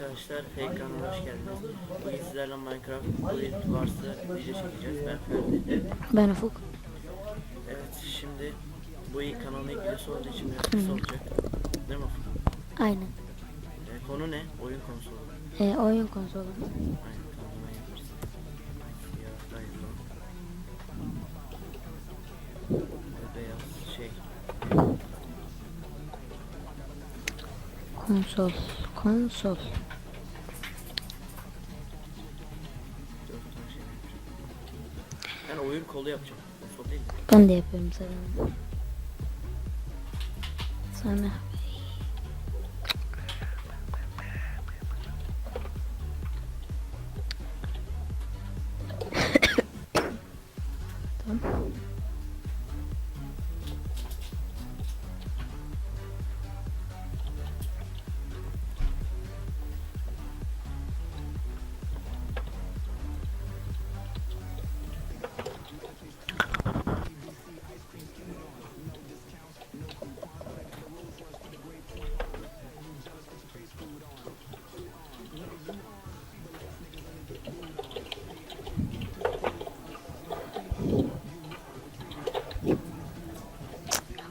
arkadaşlar, Fake kanalına hoş geldiniz. Bugün sizlerle Minecraft Build Wars'ı video çekeceğiz. Ben Ferdi. Ben Ufuk. Evet, şimdi bu ilk kanalın ilk videosu olduğu için biraz kısa olacak. Değil mi? Aynen. Ee, konu ne? Oyun konusu olur. Ee, oyun konsolu. Aynen, tamam hemen yaparız. Siyah, kayıtlı. Ve beyaz şey. Konsol. Konsol. Ben oyun kolu yapacağım. Konsol değil mi? Ben de yapıyorum sana. Sonra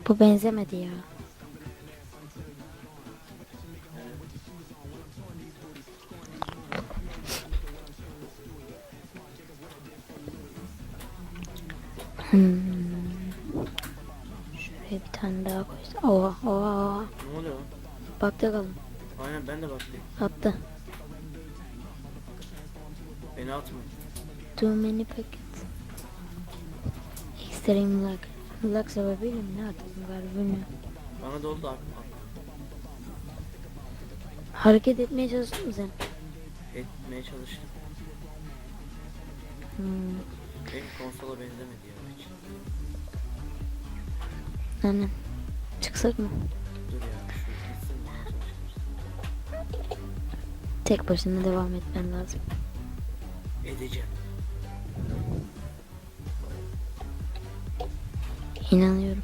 Bu benzemedi ya. Hmm. Şuraya bir tane daha koysam. Oha oha oha. Ne oluyor lan? Bakta kalın. Aynen ben de baktım. Attı. Beni atma. Too many packets. Extreme lag. Lag sebebiyle mi ne attım galiba bilmiyorum. Bana da oldu abi. Hareket etmeye çalıştın mı sen? Etmeye çalıştım. Hmm. Benim konsola benzemedi ya hiç. Aynen. Çıksak mı? Dur ya şu gitsin. Tek başına devam etmen lazım. Edeceğim. İnanıyorum.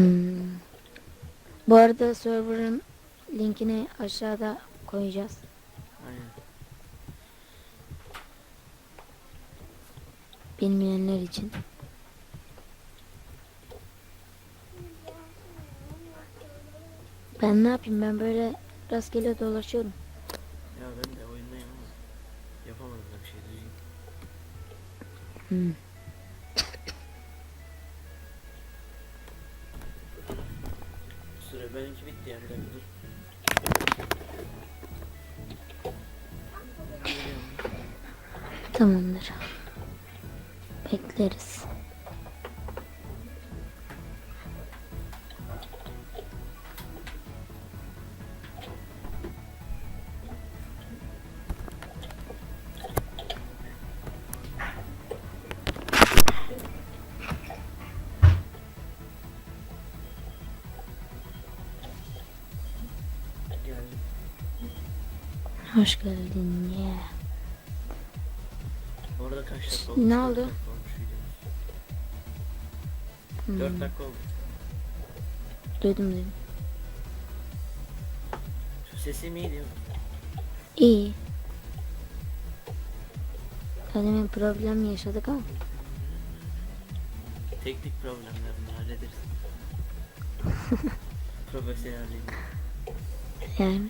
Hmm. Bu arada server'ın linkini aşağıda koyacağız. Aynen. Bilmeyenler için. Ben ne yapayım ben böyle rastgele dolaşıyorum. Ya ben de oyundayım ama yapamadım da bir şey düzgün. Hmm. Benimki bitti yani dur. Tamamdır. Bekleriz. Hoş geldin ya. Bu arada kaç dakika Ne olmuş? oldu? Dakika olmuş videomuz. Hmm. 4 dakika oldu. Duydum duydum. Şu sesim iyi diyor. İyi. Demin problem yaşadık ama. Teknik problemler bunlar hallederiz. Profesyonelliğim. Yani.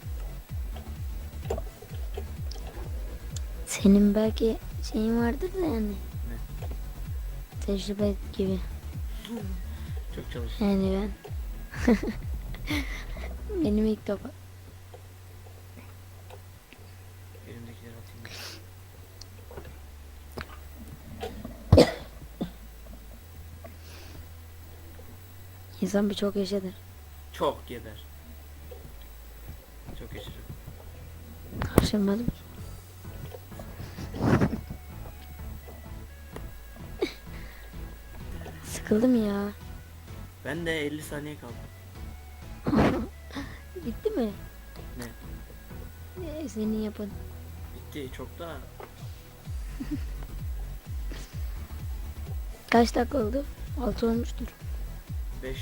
Senin belki şeyin vardır da yani. Ne? Tecrübe gibi. Çok çalıştım. Yani ben. Benim ilk defa. kapatayım. İnsan birçok yaşadır. Çok geber. Çok yaşarım. Karşılamadım. Sıkıldım ya. Ben de 50 saniye kaldı. Bitti mi? Ne? Ee, senin yapın. Bitti çok da. Kaç dakika oldu? 6 olmuştur. 5.41.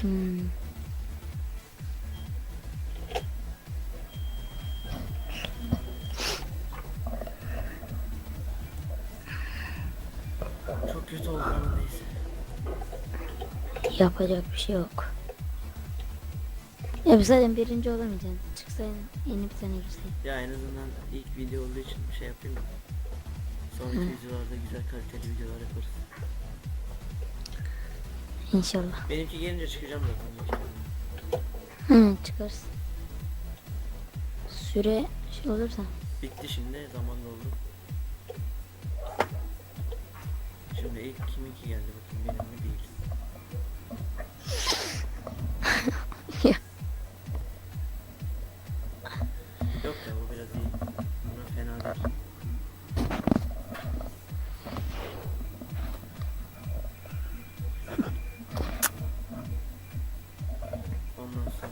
Hmm. Çok kötü oldu ama neyse. Yapacak bir şey yok. Ya zaten birinci olamayacaksın. Çıksaydın yeni bir tane girseydin. Ya en azından ilk video olduğu için bir şey yapayım. Sonraki Hı. videolarda güzel kaliteli videolar yaparız. İnşallah. Benimki gelince çıkacağım zaten. Hı, çıkarsın. Süre şey olursa. Bitti şimdi zaman doldu. Şimdi ilk kiminki geldi bakayım benim mi değil. Ya. Yok ya bu biraz iyi. Buna fena değil. Ondan sonra.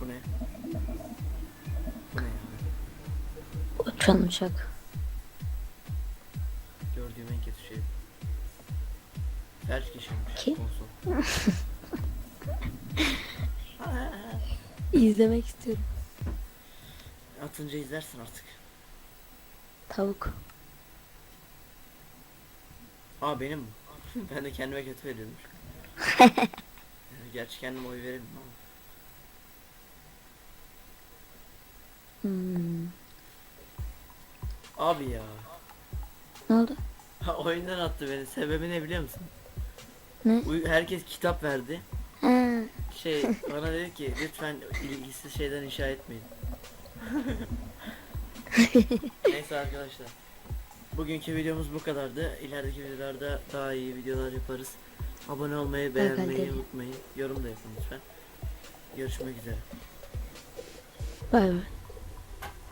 Bu ne? Bu ne ya? Uçan uçak. Felç kişiymiş. Kim? İzlemek istiyorum. Atınca izlersin artık. Tavuk. Aa benim mi? ben de kendime kötü veriyormuş. Gerçi kendime oy verelim ama. Hmm. Abi ya. Ne oldu? Oyundan attı beni. Sebebi ne biliyor musun? Ne? Uy- herkes kitap verdi. Ha, Şey bana dedi ki lütfen ilgisiz şeyden inşa etmeyin. Neyse arkadaşlar. Bugünkü videomuz bu kadardı. İlerideki videolarda daha iyi videolar yaparız. Abone olmayı, beğenmeyi unutmayın. Yorum da yapın lütfen. Görüşmek üzere. bay bay.